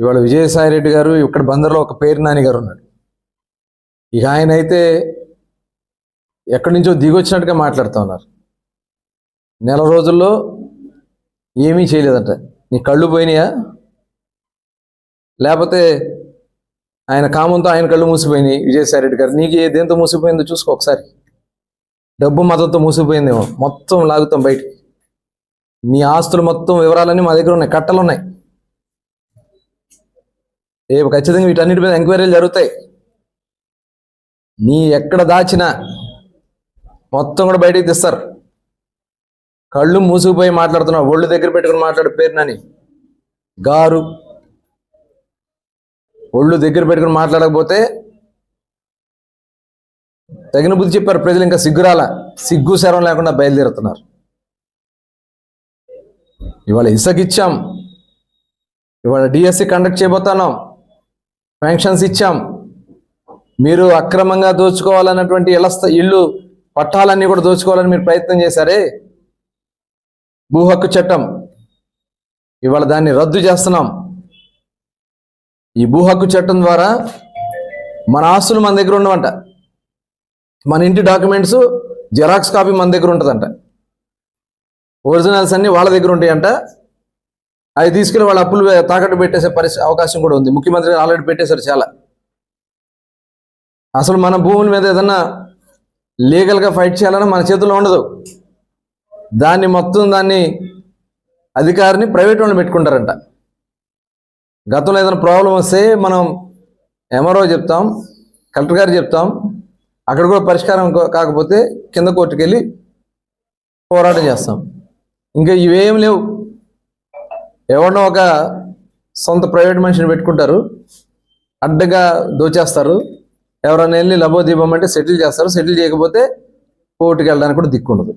ఇవాళ విజయసాయి రెడ్డి గారు ఇక్కడ బందర్లో ఒక పేరు నాని గారు ఉన్నాడు. ఇక ఆయన అయితే ఎక్కడి నుంచో దిగొచ్చినట్టుగా మాట్లాడుతూ ఉన్నారు. నెల రోజుల్లో ఏమీ చేయలేదంట. నీ కళ్ళు పోయినాయా? లేకపోతే ఆయన కామంతో ఆయన కళ్ళు మూసిపోయినాయి విజయసాయి రెడ్డి గారు. నీకు ఏ దేంతో మూసిపోయిందో చూసుకో ఒకసారి. డబ్బు మతంతో మూసిపోయిందేమో. మొత్తం లాగుతాం బయటికి. నీ ఆస్తులు మొత్తం వివరాలన్నీ మా దగ్గర ఉన్నాయి. కట్టలు ఉన్నాయి. రేపు ఖచ్చితంగా వీటన్నిటి మీద ఎంక్వైరీలు జరుగుతాయి. నీ ఎక్కడ దాచిన మొత్తం కూడా బయటికి తెస్తారు. కళ్ళు మూసుకుపోయి మాట్లాడుతున్నావు ఒళ్ళు దగ్గర పెట్టుకుని మాట్లాడు పేరునని. గారు ఒళ్ళు దగ్గర పెట్టుకుని మాట్లాడకపోతే తగిన బుద్ధి చెప్పారు ప్రజలు ఇంకా సిగ్గురాల సిగ్గు శరం లేకుండా బయలుదేరుతున్నారు. ఇవాళ ఇసగిచ్చాం ఇవాళ డిఎస్సి కండక్ట్ చేయబోతున్నాం. పెన్షన్స్ ఇచ్చాం. మీరు అక్రమంగా దోచుకోవాలన్నటువంటి ఇళ్ళ స్థ- ఇళ్ళు పట్టాలన్నీ కూడా దోచుకోవాలని మీరు ప్రయత్నం చేశారే? భూ హక్కు చట్టం. ఇవాళ దాన్ని రద్దు చేస్తున్నాం. ఈ భూ హక్కు చట్టం ద్వారా మన ఆస్తులు మన దగ్గర ఉండవంట. మన ఇంటి డాక్యుమెంట్స్ జెరాక్స్ కాపీ మన దగ్గర ఉంటుందంట. ఒరిజినల్స్ అన్ని వాళ్ళ దగ్గర ఉంటాయంట. అవి తీసుకెళ్ళి వాళ్ళ అప్పులు తాకట్టు పెట్టేసే పరిస్థితి అవకాశం కూడా ఉంది. ముఖ్యమంత్రి ఆల్రెడీ పెట్టేశారు చాలా. అసలు మన భూముల మీద ఏదన్నా లీగల్గా ఫైట్ చేయాలన్నా మన చేతుల్లో ఉండదు. దాన్ని మొత్తం దాన్ని అధికారిని ప్రైవేట్ వాళ్ళు పెట్టుకుంటారంట. గతంలో ఏదైనా ప్రాబ్లం వస్తే మనం ఎంఆర్ఓ చెప్తాం కలెక్టర్ గారు చెప్తాం అక్కడ కూడా పరిష్కారం కాకపోతే కింద కోర్టుకు వెళ్ళి పోరాటం చేస్తాం. ఇంకా ఇవేం లేవు. ఎవరినో ఒక సొంత ప్రైవేట్ మనిషిని పెట్టుకుంటారు అడ్డగా దోచేస్తారు. ఎవరైనా వెళ్ళి లబోదీపం అంటే సెటిల్ చేస్తారు. సెటిల్ చేయకపోతే కోర్టుకి వెళ్ళడానికి కూడా దిక్కు ఉండదు